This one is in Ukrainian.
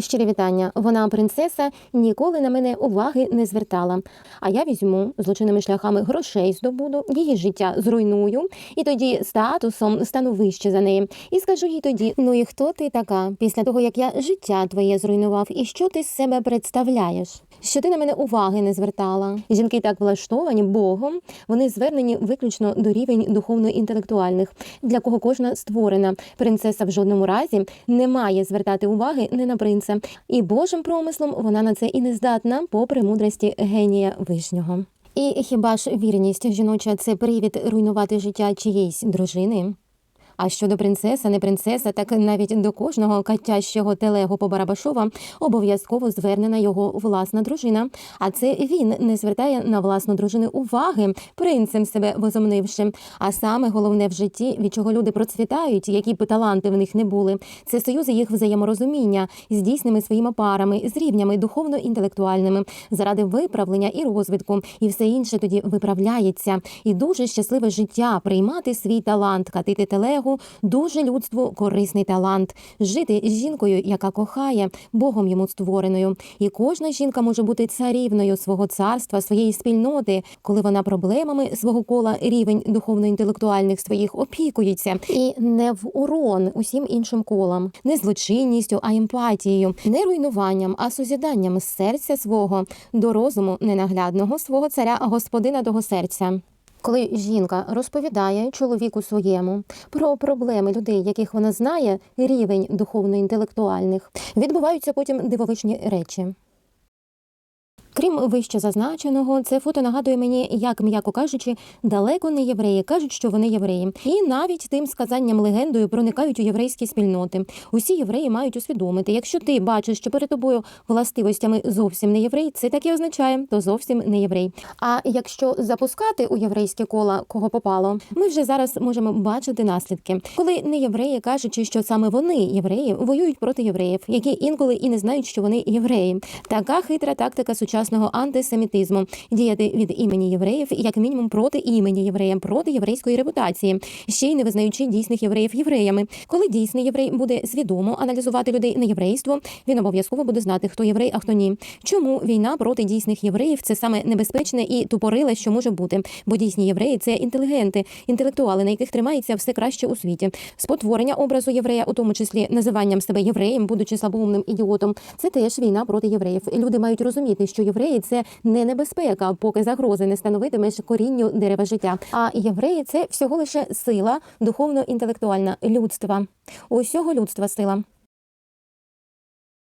Щирі вітання. Вона принцеса ніколи на мене уваги не звертала. А я візьму злочинними шляхами грошей здобуду, її життя зруйную, і тоді статусом стану вище за неї. І скажу їй тоді: ну і хто ти така? Після того як я життя твоє зруйнував, і що ти з себе представляєш? Що ти на мене уваги не звертала? Жінки так влаштовані Богом. Вони звернені виключно до рівень духовно-інтелектуальних, для кого кожна створена. Принцеса в жодному разі не має звертати уваги не на принца. І Божим промислом вона на це і не здатна, попри мудрості генія вишнього. І хіба ж вірність жіноча це привід руйнувати життя чиєїсь дружини? А щодо принцеса, не принцеса, так навіть до кожного катящого телего по Барабашова обов'язково звернена його власна дружина. А це він не звертає на власну дружину уваги, принцем себе возомнивши. А саме головне в житті, від чого люди процвітають, які б таланти в них не були, це союзи їх взаєморозуміння з дійсними своїми парами, з рівнями духовно-інтелектуальними, заради виправлення і розвитку, і все інше тоді виправляється. І дуже щасливе життя приймати свій талант, катити телегу, дуже людству корисний талант, жити з жінкою, яка кохає, Богом йому створеною. І кожна жінка може бути царівною свого царства, своєї спільноти, коли вона проблемами свого кола рівень духовно-інтелектуальних своїх опікується, і не в урон усім іншим колам, не злочинністю, а емпатією, не руйнуванням, а созіданням серця свого. До розуму ненаглядного свого царя, господина того серця. Коли жінка розповідає чоловіку своєму про проблеми людей, яких вона знає, рівень духовно-інтелектуальних, відбуваються потім дивовижні речі. Крім вище зазначеного, це фото нагадує мені, як, м'яко кажучи, далеко не євреї кажуть, що вони євреї, і навіть тим сказанням легендою проникають у єврейські спільноти. Усі євреї мають усвідомити, якщо ти бачиш, що перед тобою властивостями зовсім не єврей, це таке означає, то зовсім не єврей. А якщо запускати у єврейське кола кого попало, ми вже зараз можемо бачити наслідки, коли не євреї кажучи, що саме вони євреї воюють проти євреїв, які інколи і не знають, що вони євреї. Така хитра тактика сучасного антисемітизму діяти від імені євреїв, як мінімум проти імені єврея, проти єврейської репутації, ще й не визнаючи дійсних євреїв євреями. Коли дійсний єврей буде свідомо аналізувати людей на єврейство, він обов'язково буде знати, хто єврей, а хто ні. Чому війна проти дійсних євреїв це саме небезпечне і тупориле, що може бути, бо дійсні євреї це інтелігенти, інтелектуали, на яких тримається все краще у світі. Спотворення образу єврея, у тому числі називанням себе євреєм, будучи слабоумним ідіотом, це теж війна проти євреїв. Люди мають розуміти, що євреї це не небезпека, поки загрози не становитимеш корінню дерева життя. А євреї це всього лише сила духовно-інтелектуальна людства, усього людства сила.